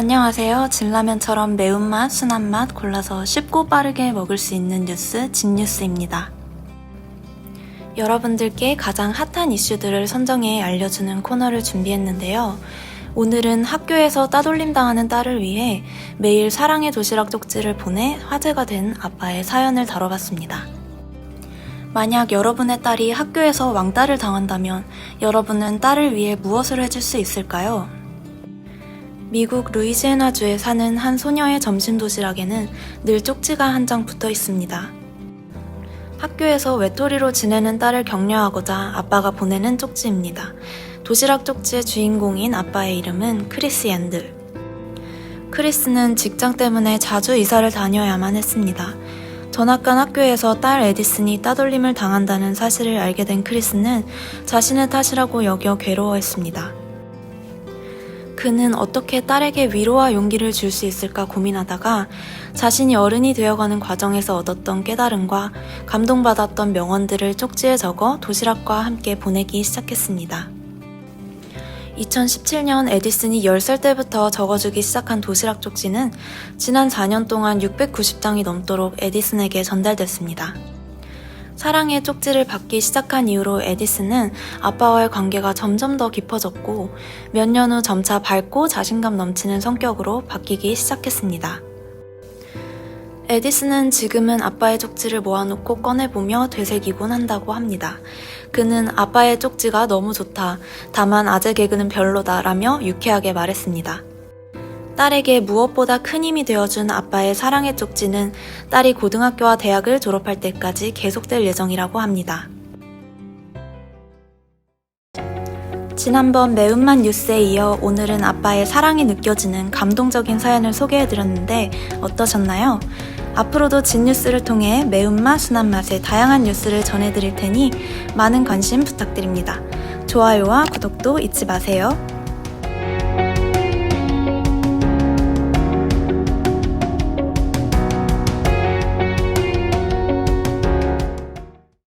안녕하세요. 진라면처럼 매운맛, 순한맛 골라서 쉽고 빠르게 먹을 수 있는 뉴스, 진뉴스입니다. 여러분들께 가장 핫한 이슈들을 선정해 알려주는 코너를 준비했는데요. 오늘은 학교에서 따돌림 당하는 딸을 위해 매일 사랑의 도시락 쪽지를 보내 화제가 된 아빠의 사연을 다뤄봤습니다. 만약 여러분의 딸이 학교에서 왕따를 당한다면 여러분은 딸을 위해 무엇을 해줄 수 있을까요? 미국 루이지애나주에 사는 한 소녀의 점심 도시락에는 늘 쪽지가 한 장 붙어 있습니다. 학교에서 외톨이로 지내는 딸을 격려하고자 아빠가 보내는 쪽지입니다. 도시락 쪽지의 주인공인 아빠의 이름은 크리스 얀들. 크리스는 직장 때문에 자주 이사를 다녀야만 했습니다. 전학 간 학교에서 딸 에디슨이 따돌림을 당한다는 사실을 알게 된 크리스는 자신의 탓이라고 여겨 괴로워했습니다. 그는 어떻게 딸에게 위로와 용기를 줄 수 있을까 고민하다가 자신이 어른이 되어가는 과정에서 얻었던 깨달음과 감동받았던 명언들을 쪽지에 적어 도시락과 함께 보내기 시작했습니다. 2017년 에디슨이 10살 때부터 적어주기 시작한 도시락 쪽지는 지난 4년 동안 690장이 넘도록 에디슨에게 전달됐습니다. 사랑의 쪽지를 받기 시작한 이후로 에디슨은 아빠와의 관계가 점점 더 깊어졌고 몇 년 후 점차 밝고 자신감 넘치는 성격으로 바뀌기 시작했습니다. 에디슨은 지금은 아빠의 쪽지를 모아놓고 꺼내보며 되새기곤 한다고 합니다. 그는 아빠의 쪽지가 너무 좋다. 다만 아재 개그는 별로다. 라며 유쾌하게 말했습니다. 딸에게 무엇보다 큰 힘이 되어준 아빠의 사랑의 쪽지는 딸이 고등학교와 대학을 졸업할 때까지 계속될 예정이라고 합니다. 지난번 매운맛 뉴스에 이어 오늘은 아빠의 사랑이 느껴지는 감동적인 사연을 소개해드렸는데 어떠셨나요? 앞으로도 진뉴스를 통해 매운맛, 순한맛의 다양한 뉴스를 전해드릴 테니 많은 관심 부탁드립니다. 좋아요와 구독도 잊지 마세요.